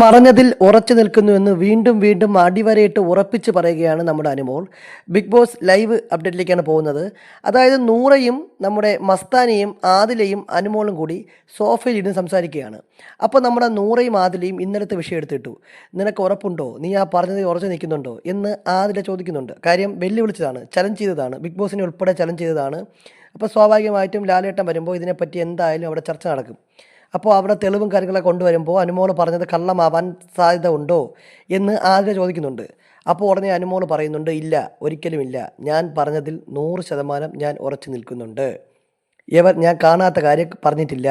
പറഞ്ഞതിൽ ഉറച്ചു നിൽക്കുന്നുവെന്ന് വീണ്ടും വീണ്ടും അടിവരയിട്ട് ഉറപ്പിച്ച് പറയുകയാണ് നമ്മുടെ അനുമോൾ. ബിഗ് ബോസ് ലൈവ് അപ്ഡേറ്റിലേക്കാണ് പോകുന്നത്. അതായത് നൂറയും നമ്മുടെ മസ്താനിയും ആദിലയും അനുമോളും കൂടി സോഫയിൽ ഇരുന്ന് സംസാരിക്കുകയാണ്. അപ്പോൾ നമ്മുടെ നൂറയും ആദിലയും ഇന്നലത്തെ വിഷയം എടുത്തിട്ടു. നിനക്ക് ഉറപ്പുണ്ടോ? നീ ആ പറഞ്ഞതിൽ ഉറച്ചു നിൽക്കുന്നുണ്ടോ? എന്ന് ആദില ചോദിക്കുന്നുണ്ട്. കാര്യം വെല്ലുവിളിച്ചതാണ്. ചലഞ്ച് ചെയ്തതാണ്. ബിഗ് ബോസിനെ ഉൾപ്പെടെ ചലഞ്ച് ചെയ്തതാണ്. അപ്പോൾ സ്വാഭാവികമായിട്ടും ലാലേട്ടൻ വരുമ്പോൾ ഇതിനെപ്പറ്റി എന്തായാലും അവിടെ ചർച്ച നടക്കും. അപ്പോൾ അവിടെ തെളിവും കാര്യങ്ങളൊക്കെ കൊണ്ടുവരുമ്പോൾ അനുമോൾ പറഞ്ഞത് കള്ളമാവാൻ സാധ്യത ഉണ്ടോ എന്ന് ആദ്യം ചോദിക്കുന്നുണ്ട്. അപ്പോൾ ഉടനെ അനുമോൾ പറയുന്നുണ്ട് ഇല്ല ഒരിക്കലുമില്ല. ഞാൻ പറഞ്ഞതിൽ നൂറ് ശതമാനം ഞാൻ ഉറച്ചു നിൽക്കുന്നുണ്ട്. ഇവർ ഞാൻ കാണാത്ത കാര്യം പറഞ്ഞിട്ടില്ല.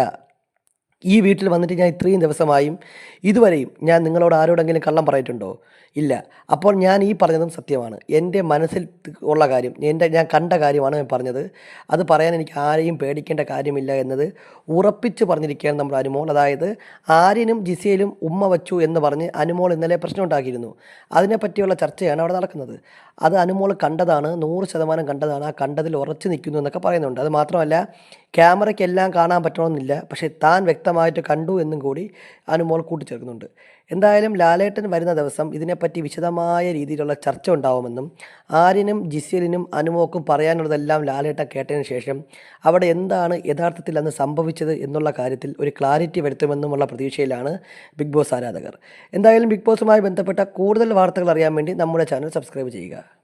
ഈ വീട്ടിൽ വന്നിട്ട് ഞാൻ ഇത്രയും ദിവസമായും ഇതുവരെയും ഞാൻ നിങ്ങളോട് ആരോടെങ്കിലും കള്ളം പറഞ്ഞിട്ടുണ്ടോ ഇല്ല. അപ്പോൾ ഞാൻ ഈ പറഞ്ഞതും സത്യമാണ്. എന്റെ മനസ്സിൽ ഉള്ള കാര്യം എന്റെ ഞാൻ കണ്ട കാര്യമാണ് ഞാൻ പറഞ്ഞത്. അത് പറയാൻ എനിക്ക് ആരെയും പേടിക്കേണ്ട കാര്യമില്ല എന്നത് ഉറപ്പിച്ച് പറഞ്ഞിരിക്കുകയാണ് നമ്മുടെ അനുമോൾ. അതായത് ആര്യനും ജിസയിലും ഉമ്മ വച്ചു എന്ന് പറഞ്ഞ് അനുമോൾ ഇന്നലെ പ്രശ്നം ഉണ്ടാക്കിയിരുന്നു അതിനെപ്പറ്റിയുള്ള ചർച്ചയാണ് അവിടെ നടക്കുന്നത്. അത് അനുമോൾ കണ്ടതാണ് നൂറ് ശതമാനം കണ്ടതാണ്. ആ കണ്ടതിൽ ഉറച്ചു നിൽക്കുന്നു എന്നൊക്കെ പറയുന്നുണ്ട്. അത് മാത്രമല്ല ക്യാമറയ്ക്കെല്ലാം കാണാൻ പറ്റണമെന്നില്ല. പക്ഷേ താൻ വ്യക്തമായിട്ട് കണ്ടു എന്നും കൂടി അനുമോൾ കൂട്ടിച്ചേർക്കുന്നുണ്ട്. എന്തായാലും ലാലേട്ടൻ വരുന്ന ദിവസം ഇതിനെപ്പറ്റി വിശദമായ രീതിയിലുള്ള ചർച്ച ഉണ്ടാവുമെന്നും ആര്യനും ജിസ്യലിനും അനുമോക്കും പറയാനുള്ളതെല്ലാം ലാലേട്ടൻ കേട്ടതിന് ശേഷം അവിടെ എന്താണ് യഥാർത്ഥത്തിൽ അന്ന് സംഭവിച്ചത് എന്നുള്ള കാര്യത്തിൽ ഒരു ക്ലാരിറ്റി വരുത്തുമെന്നുമുള്ള പ്രതീക്ഷയിലാണ് ബിഗ് ബോസ് ആരാധകർ. എന്തായാലും ബിഗ് ബോസുമായി ബന്ധപ്പെട്ട കൂടുതൽ വാർത്തകൾ അറിയാൻ വേണ്ടി നമ്മുടെ ചാനൽ സബ്സ്ക്രൈബ് ചെയ്യുക.